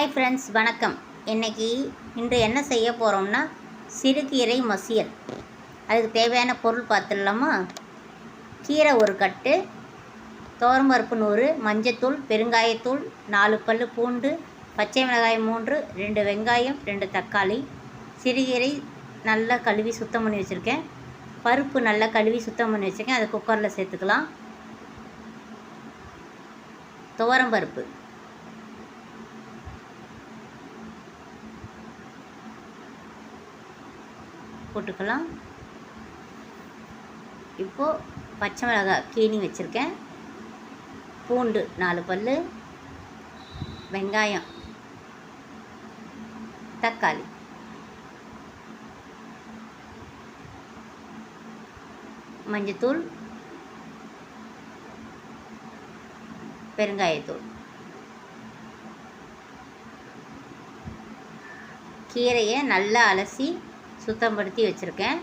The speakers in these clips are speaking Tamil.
ஹாய் ஃப்ரெண்ட்ஸ் வணக்கம். இன்னைக்கு இன்று என்ன செய்ய போகிறோம்னா சிறுகீரை மசியல். அதுக்கு தேவையான பொருள் பார்த்துடலாமா? கீரை ஒரு கட்டு தோரம்பருப்பு நூறு மஞ்சத்தூள் பெருங்காயத்தூள் நாலு பல் பூண்டு பச்சை மிளகாய் மூன்று ரெண்டு வெங்காயம் ரெண்டு தக்காளி. சிறுகீரை நல்லா கழுவி சுத்தம் பண்ணி வச்சுருக்கேன். பருப்பு நல்லா கழுவி சுத்தம் பண்ணி வச்சுருக்கேன். அதை குக்கரில் சேர்த்துக்கலாம். துவரம்பருப்பு போட்டுக்கலாம். இப்போது பச்சை மிளகாய் கீனி வச்சுருக்கேன். பூண்டு நாலு பல் வெங்காயம் தக்காளி. மஞ்சத்தூள் பெருங்காயத்தூள். கீரையை நல்லா அலசி சுத்தப்படுத்தி வச்சுருக்கேன்.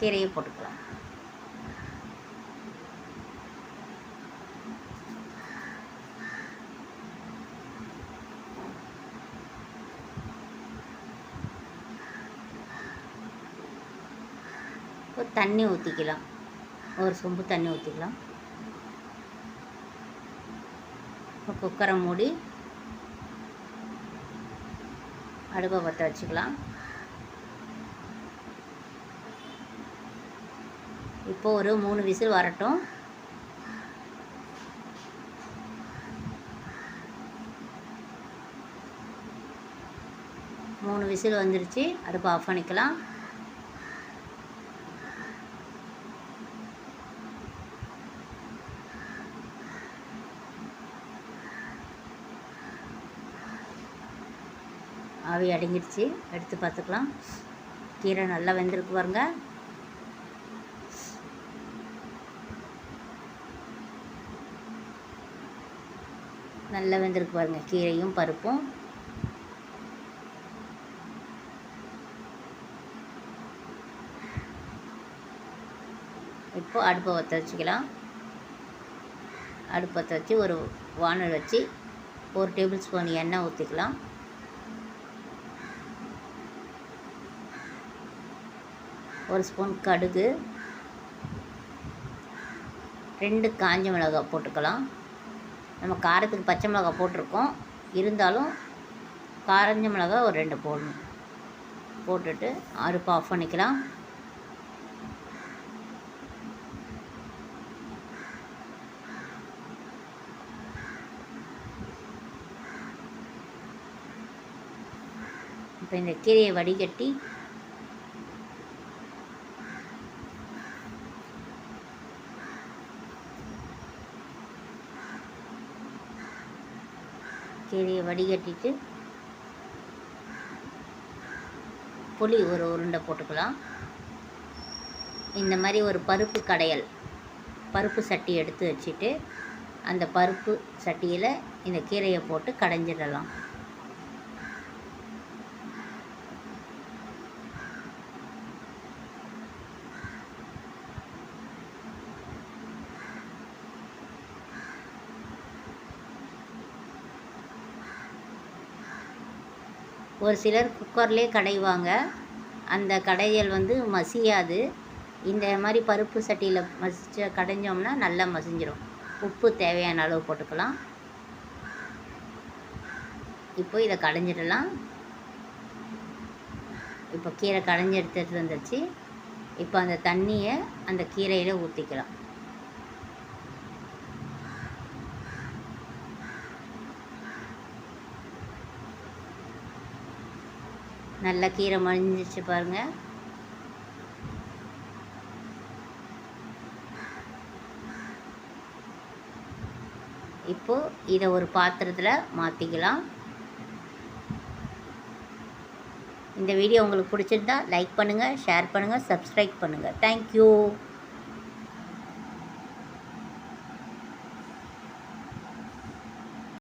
கீரையை போட்டுக்கலாம். ஒரு தண்ணி ஊற்றிக்கலாம் ஒரு சொம்பு தண்ணி ஊற்றிக்கலாம் குக்கரை மூடி அடுப்பை பற்ற வச்சுக்கலாம். இப்போ ஒரு மூணு விசில் வரட்டும். மூணு விசில் வந்துருச்சு. அடுப்பு ஆஃப் பண்ணிக்கலாம். ஆவி அடங்கிடுச்சு எடுத்து பார்த்துக்கலாம். கீரை நல்லா வெந்திருக்கு பாருங்கள் நல்லா வெந்திருக்கு பாருங்கள் கீரையும் பருப்பும். இப்போ அடுப்பை பற்ற வச்சுக்கலாம். அடுப்பை வற்ற வச்சு ஒரு வானல் வச்சு ஒரு டேபிள் ஸ்பூன் எண்ணெய் ஊற்றிக்கலாம் ஒரு ஸ்பூன் கடுகு. ரெண்டு காஞ்ச மிளகாய் போட்டுக்கலாம். நம்ம காரத்துக்கு பச்சை மிளகா போட்டிருக்கோம். இருந்தாலும் காரஞ்ச மிளகா ஒரு ரெண்டு போடணும். போட்டுட்டு அடுப்பு ஆஃப் பண்ணிக்கலாம். இப்போ இந்த கீரையை வடிகட்டி கீரையை வடிகட்டிட்டு புளி ஒரு உருண்டை போட்டுக்கலாம். இந்த மாதிரி ஒரு பருப்பு கடையல் பருப்பு சட்டி எடுத்து வச்சுட்டு அந்த பருப்பு சட்டியில் இந்த கீரையை போட்டு கடைஞ்சிடலாம். ஒரு சிலர் குக்கர்லேயே கடைவாங்க. அந்த கடையல் வந்து மசியாது. இந்த மாதிரி பருப்பு சட்டியில் மசிச்ச கடைஞ்சோம்னா நல்லா மசிஞ்சிடும் உப்பு தேவையான அளவு போட்டுக்கலாம். இப்போ இதை கடைஞ்சிடலாம். இப்போ கீரை கடைஞ்சி எடுத்துகிட்டு வந்துருச்சு. இப்போ அந்த தண்ணியை அந்த கீரையில் ஊற்றிக்கலாம் நல்லா கீரை மழிஞ்சிச்சு பாருங்கள் இப்போது இதை ஒரு பாத்திரத்தில் மாற்றிக்கலாம் இந்த வீடியோ உங்களுக்கு பிடிச்சிருந்தா லைக் பண்ணுங்கள் ஷேர் பண்ணுங்கள் சப்ஸ்கிரைப் பண்ணுங்கள் தேங்க்யூ